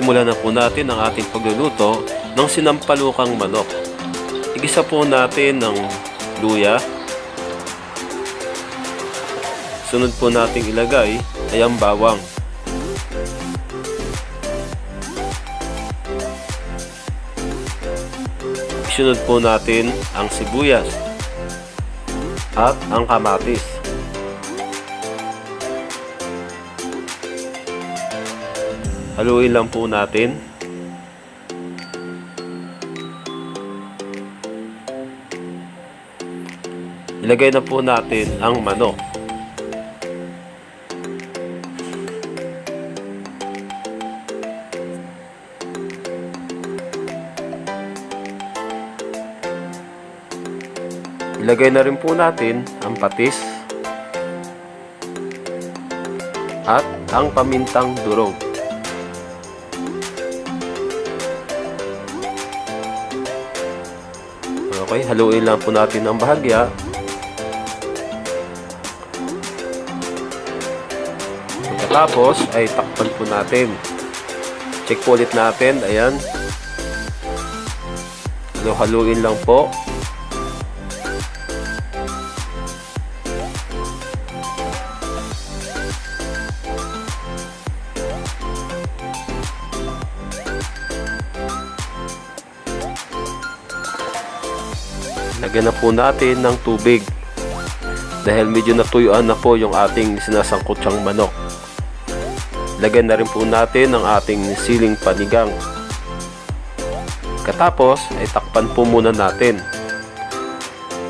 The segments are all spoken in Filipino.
Simulan na po natin ang ating pagluluto ng sinampalukang manok. Igisa po natin ng luya. Sunod po nating ilagay ay ang bawang. Isunod po natin ang sibuyas at ang kamatis. Haluin lang po natin. Ilagay na po natin ang manok. Ilagay na rin po natin ang patis at ang pamintang durog. Okay, haluin lang po natin ang bahagya. Pagkatapos ay takpan po natin. Check po ulit natin. Ayan. Halo-haluin lang po. Lagyan na po natin ng tubig dahil medyo natuyuan na po yung ating sinasangkutsang manok. Lagyan na rin po natin ang ating siling panigang. Katapos ay takpan po muna natin.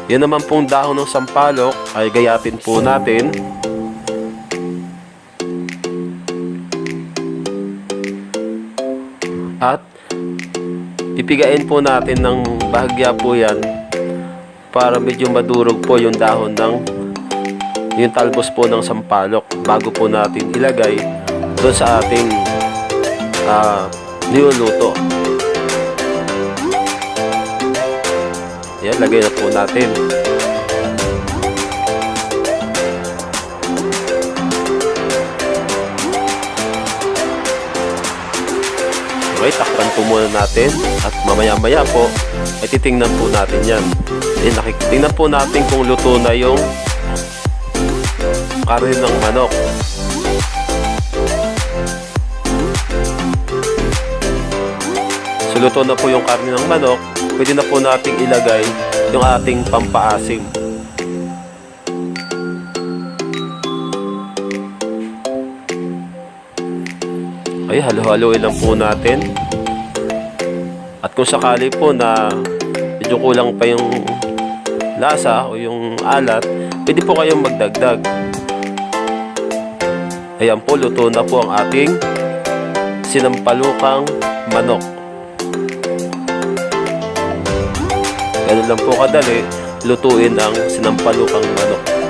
Yan naman pong dahon ng sampalok ay gayatin po natin. At pipigain po natin ng bahagya po yan para medyo madurog po yung dahon ng yung talbos po ng sampalok bago po natin ilagay doon sa ating uh, niluluto. Yan, lagay na po natin. Okay, takpan po muna natin at mamaya-maya po ay titingnan po natin yan. Eh, nakitingnan po natin kung luto na yung karne ng manok. So, luto na po yung karne ng manok. Pwede na po nating ilagay yung ating pampaasim. Ay, halo-haloin lang po natin. At kung sakali po na medyo kulang pa yung lasa o yung alat, pwede po kayong magdagdag. Ayan po, luto na po ang ating sinampalukang manok. Ganun lang po kadali, lutuin ang sinampalukang manok.